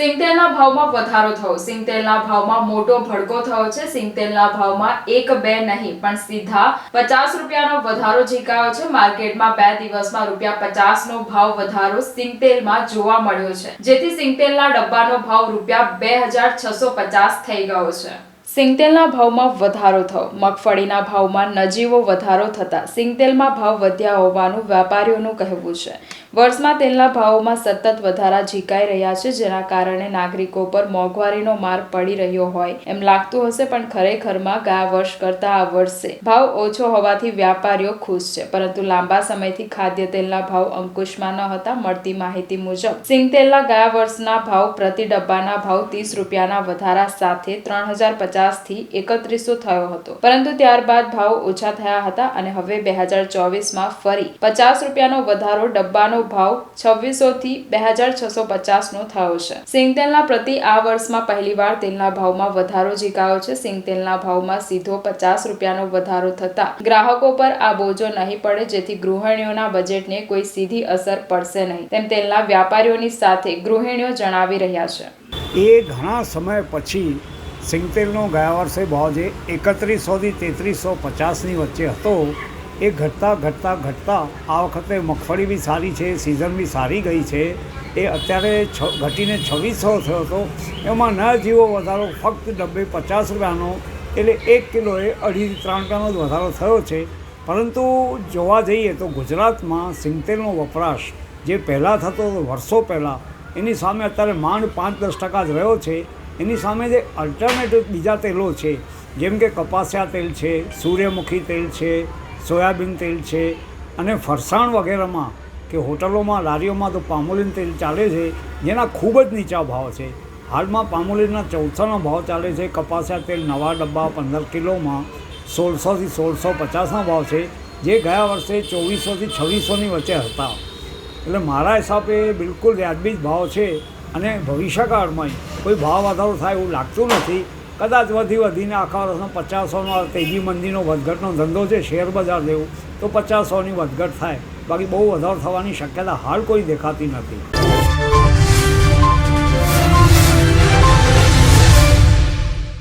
સિંગતેલના ભાવમાં વધારો થયો. સિંગતેલના ભાવમાં મોટો ભડકો થયો છે. સિંગતેલના ભાવમાં એક બે નહીં, પણ સીધા પચાસ રૂપિયાનો વધારો ઝીકાયો છે. માર્કેટમાં બે દિવસમાં રૂપિયા પચાસનો ભાવ વધારો સિંગતેલમાં જોવા મળ્યો છે. જેથી સિંગતેલના ડબ્બાનો ભાવ રૂપિયા બે હજાર છસો પચાસ થઈ ગયો છે. સિંગતેલના ભાવમાં વધારો થયો. મગફળીના ભાવમાં નજીવો વધારો થતાં સિંગતેલમાં ભાવ વધ્યા હોવાનું વેપારીઓનું કહેવું છે. વર્ષમાં તેલના ભાવોમાં સતત વધારા ઝીકાઈ રહ્યા છે, જેના કારણે નાગરિકો પર મોંઘવારીનો માર પડી રહ્યો હોય એમ લાગતું હશે, પણ ખરેખરમાં ગયા વર્ષ કરતાં આ વર્ષે ભાવ ઓછો હોવાથી વ્યાપારીઓ ખુશ છે. પરંતુ લાંબા સમયથી ખાદ્ય તેલના ભાવ અંકુશમાં ન હતા, મળતી માહિતી મુજબ, સિંગતેલના ગયા વર્ષના ભાવ પ્રતિ ડબ્બાના ભાવ ત્રીસ રૂપિયાના વધારા સાથે ત્રણ હજાર પચાસથી એકત્રીસો થયો હતો. પરંતુ ત્યારબાદ ભાવ ઓછા થયા હતા અને હવે બે હજાર ચોવીસમાં ફરી પચાસ રૂપિયાનો વધારો ડબ્બાનો ભાવ છવ્વીસો થી બે હજાર છસો પચાસનો થયો છે. સિંગતેલના પ્રતિ આ વર્ષમાં પહેલીવાર તેલના ભાવમાં વધારો ઝીકાયો છે. સિંગતેલના ભાવમાં સીધો પચાસ રૂપિયાનો વધારો થતા ગ્રાહકો પર આ બોજો નહીં પડે જેથી ગૃહિણીઓના બજેટને કોઈ સીધી અસર પડશે નહીં. તેમ તેલના વ્યાપારીઓની સાથે ગૃહિણીઓ જણાવી રહ્યા છે. એ ઘણા સમય પછી સિંગતેલનો ગયા વર્ષે ભાવ જે એકત્રીસોથી તેત્રીસો પચાસની વચ્ચે હતો. એ ઘટતા ઘટતા ઘટતા આ વખતે મગફળી બી સારી છે, સિઝન બી સારી ગઈ છે. એ અત્યારે છ, ઘટીને છવ્વીસો થયો હતો. એમાં ન જીવો વધારો, ફક્ત ડબ્બે પચાસ રૂપિયાનો એટલે એક કિલોએ અઢી ત્રણ રૂપિયાનો જ વધારો થયો છે. પરંતુ જોવા જઈએ તો ગુજરાતમાં સિંગતેલનો વપરાશ જે પહેલાં થતો હતો, વર્ષો પહેલાં, એની સામે અત્યારે માંડ પાંચ દસ ટકા જ રહ્યો છે. એની સામે જે અલ્ટરનેટિવ બીજા તેલો છે, જેમ કે કપાસિયા તેલ છે, સૂર્યમુખી તેલ છે, સોયાબીન તેલ છે અને ફરસાણ વગેરેમાં કે હોટલોમાં, લારીઓમાં તો પામોલીન તેલ ચાલે છે, જેના ખૂબ જ નીચા ભાવ છે. હાલમાં પામોલીનના ચૌદસોનો ભાવ ચાલે છે, કપાસિયા તેલ નવા ડબ્બા પંદર કિલોમાં સોળસોથી સોળસો પચાસના ભાવ છે, જે ગયા વર્ષે ચોવીસોથી છવ્વીસોની વચ્ચે હતા. એટલે મારા હિસાબે બિલકુલ વ્યાજબી જ ભાવ છે. અને ભવિષ્યકાળમાં કોઈ ભાવ વધારો થાય એવું લાગતું નથી. કદાચ વધી વધીને આખા વર્ષનો પચાસોનો તેજી મંદીનો વધઘટનો ધંધો છે, શેર બજાર જેવું, તો પચાસોની વધઘટ થાય. બાકી બહુ વધારો થવાની શક્યતા હાલ કોઈ દેખાતી નથી.